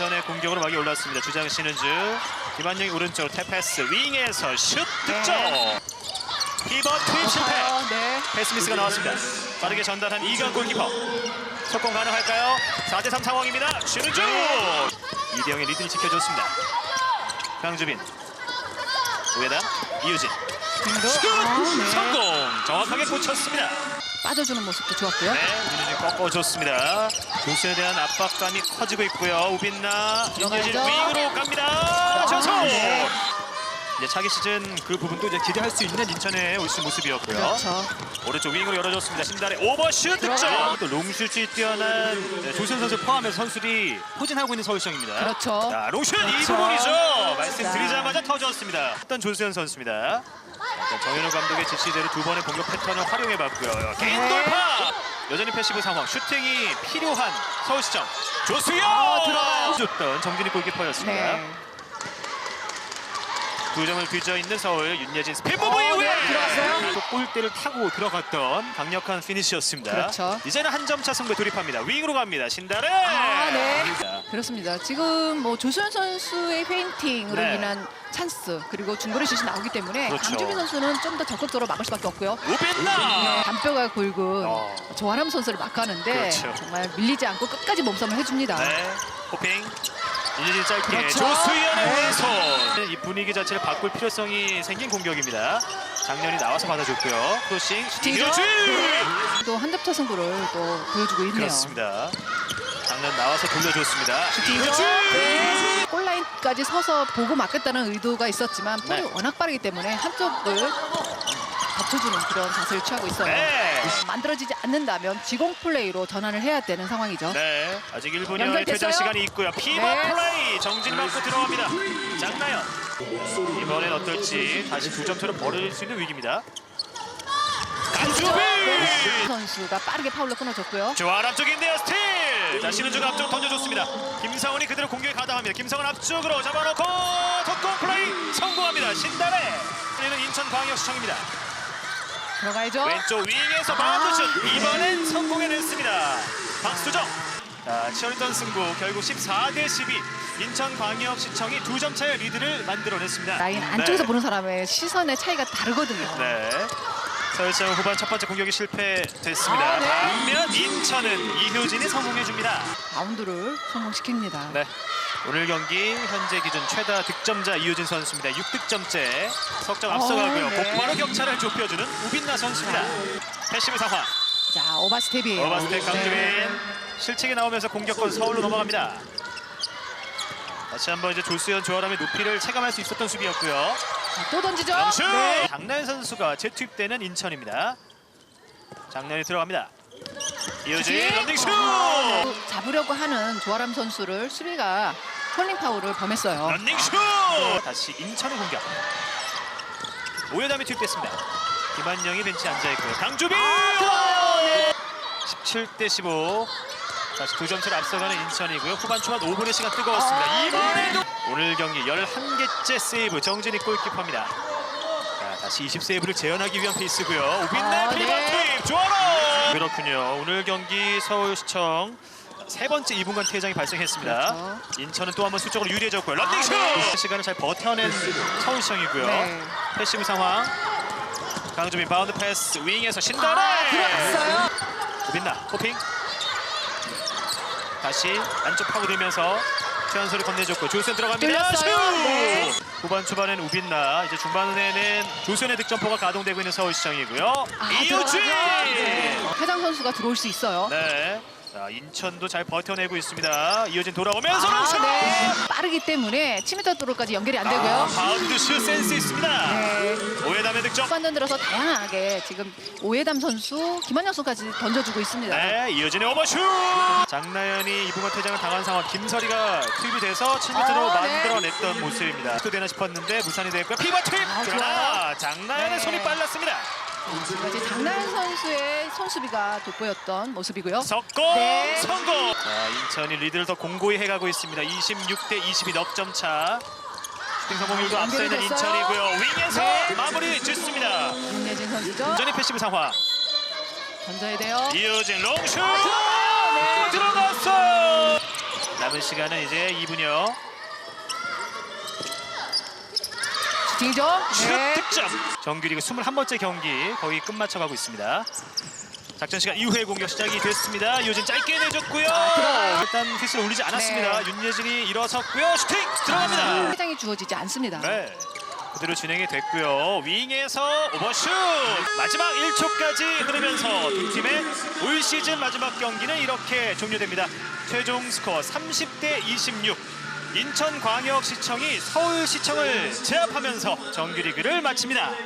인천의 공격으로 막이 올랐습니다. 주장 신은주, 김한영이 오른쪽으로 태패스, 윙에서 슛 득점. 히버 투입 실패. 아, 네. 패스 미스가 나왔습니다. 빠르게 전달한 이강 골키퍼. 속공 가능할까요? 4대3 상황입니다. 신은주! 이대영의 리드를 지켜줬습니다. 강주빈. 우회담, 이유진. 김도 슛! 아, 네. 성공! 정확하게 꽂혔습니다. 빠져주는 모습도 좋았고요. 네, 윤효진 꺾어줬습니다. 조수에 대한 압박감이 커지고 있고요. 우빈나, 윤효진. 윙으로 갑니다. 전소! 네. 이제 차기 시즌 그 부분도 이제 기대할 수 있는 인천의 올수 모습이었고요. 그렇죠. 오른쪽 윙으로 열어줬습니다. 신달의 오버슛 득점. 또 롱슛이 뛰어난 네, 조선 선수 포함해서 선수들이 포진하고 있는 서울시장입니다. 그렇죠. 자, 롱슛 이 그렇죠. 부분이죠. 말씀드리자마자 터졌습니다. 어떤 조수현 선수입니다. 일단 정현우 감독의 지시대로 두 번의 공격 패턴을 활용해봤고요. 개인 네. 돌파. 여전히 패시브 상황. 슈팅이 필요한 서울시청. 조수현 아, 들어가요. 줬던 정진희 골키퍼였습니다. 네. 두 점을 뒤져 있는 서울 윤예진 스피드 어, 무브 이후에 네, 들어갔어요. 또 골대를 타고 들어갔던 강력한 피니시였습니다. 그렇죠. 이제는 한 점 차 승부에 돌입합니다. 윙으로 갑니다. 신다르. 아, 네. 그렇습니다. 지금 뭐 조수현 선수의 페인팅으로 네. 인한 찬스 그리고 중거리 슛이 나오기 때문에 그렇죠. 강주빈 선수는 좀 더 적극적으로 막을 수밖에 없고요. 우빈나. 간뼈가 굵은 어. 조아람 선수를 마크하는데 그렇죠. 정말 밀리지 않고 끝까지 몸싸움을 해줍니다. 네. 호핑. 윤예진 짧게 그렇죠. 조수현의 네. 왼손. 이 분위기 자체를 바꿀 필요성이 생긴 공격입니다. 장면이 나와서 받아줬고요. 크로싱. 슈팅이죠? 이효진. 또한 점차 승부를 또 보여주고 있네요. 그렇습니다. 장면 나와서 돌려줬습니다. 슈팅이죠? 이효진. 네. 골라인까지 서서 보고 막겠다는 의도가 있었지만 볼이 네. 워낙 빠르기 때문에 한쪽을 덮쳐주는 그런 자세를 취하고 있어요. 네. 만들어지지 않는다면 지공 플레이로 전환을 해야 되는 상황이죠. 네, 아직 1분여의 연결됐어요? 퇴장 시간이 있고요. 피버 네. 플레이 정진 맞고 들어갑니다. 장나연 이번엔 어떨지 다시 두 점 차로 벌어질 수 있는 위기입니다. 강주빈 네. 선수가 빠르게 파울로 끊어줬고요. 조한 앞쪽인데요 스틸 자 신은주가 앞쪽 던져줬습니다 김상훈이 그대로 공격에 가담합니다 김상훈 앞쪽으로 잡아놓고 속공 플레이 성공합니다 신달에 우리는 인천광역시청입니다 들어가야죠. 왼쪽 윙에서 바운드슛 이번엔 성공해냈습니다 박수정 자 치열했던 승부 결국 14 대 12 인천광역시청이 두 점 차의 리드를 만들어냈습니다 라인 안쪽에서 네. 보는 사람의 시선의 차이가 다르거든요. 네. 서울시청 후반 첫 번째 공격이 실패됐습니다. 아, 네. 반면 인천은 이효진이 성공해줍니다. 바운드를 성공시킵니다. 네. 오늘 경기 현재 기준 최다 득점자 이효진 선수입니다. 6득점째 석점 앞서가고요. 어, 네. 곧바로 격차를 좁혀주는 우빈나 선수입니다. 패시브 상황. 자, 오바스텝이에요. 어바스텍 강주빈 네. 실책이 나오면서 공격권 서울로 넘어갑니다. 다시 한번 이제 조수현 조아람의 높이를 체감할 수 있었던 수비였고요. 자, 또 던지죠. 네. 장나연 선수가 재투입되는 인천입니다. 장나연이 들어갑니다. 이효진 런닝슛! 또 잡으려고 하는 조아람 선수를 수비가 컬링 파울을 범했어요. 런닝 슛! 다시 인천의 공격. 오해담이 투입됐습니다. 김한영이 벤치에 앉아있고요. 강주빈! 들어가요. 네. 17 대 15. 다시 두 점차를 앞서가는 인천이고요. 후반 초반 5분의 시간 뜨거웠습니다. 아, 이번에도 오늘 경기 11개째 세이브 정진희 골키퍼입니다. 자, 다시 20세이브를 재현하기 위한 페이스고요. 우빈네 아, 피버 네. 투입 좋아라. 그렇군요. 오늘 경기 서울시청 세 번째 2분간 퇴장이 발생했습니다. 그렇죠. 인천은 또 한 번 수적으로 유리해졌고요. 런닝슛! 아, 네. 시간을 잘 버텨낸 서울시청이고요. 네. 패시브 상황. 강주민 바운드 패스 윙에서 신다래. 아, 들어갔어요. 우빈나 호핑. 다시 안쪽 파고들면서 최연소를 건네줬고 조수현 들어갑니다. 슛! 네. 후반 초반엔 우빈나 이제 중반에는 조수현의 득점포가 가동되고 있는 서울시청이고요. 아, 이우진. 네. 회장 선수가 들어올 수 있어요. 네. 자, 인천도 잘 버텨내고 있습니다. 이호진 돌아오면서 아, 슛! 네. 빠르기 때문에 7m 도로까지 연결이 안 되고요. 아, 바운드 슛 센스 있습니다. 네. 오해담의 득점. 후반전 들어서 다양하게 지금 오해담 선수, 김한영 선수까지 던져주고 있습니다. 네, 이효진의 오버슛! 장나연이 이분간 퇴장을 당한 상황 김설이가 투입이 돼서 7m로 아, 네. 만들어냈던 모습입니다. 또 되나 싶었는데 무산이 됐고요. 피바 투입! 아, 그러나 장나연의 네. 손이 빨랐습니다. 지금까지 장나연 선수의 손수비가 돋보였던 모습이고요. 석공 네. 성공! 자, 인천이 리드를 더 공고히 해가고 있습니다. 26대 22 넉점 차. 슈팅 성공률도 아, 앞서 있는 됐어요. 인천이고요. 윙에서 네. 마무리 짓습니다. 윤예진 선수죠. 완전히 패시브 상황. 던져야 돼요. 이효진 롱슛! 네. 들어갔어요! 남은 시간은 이제 2분여. 슈팅이죠? 슛 네. 득점. 정규리그 21번째 경기 거의 끝마쳐가고 있습니다. 작전 시간 이후에 공격 시작이 됐습니다. 유진 짧게 내줬고요. 들어가요. 일단 휘슬 올리지 않았습니다. 네. 윤예진이 일어섰고요. 슈팅 들어갑니다. 회장이 주어지지 않습니다. 네. 그대로 진행이 됐고요. 윙에서 오버슛! 마지막 1초까지 흐르면서 두 팀의 올 시즌 마지막 경기는 이렇게 종료됩니다. 최종 스코어 30대 26. 인천광역시청이 서울시청을 제압하면서 정규리그를 마칩니다.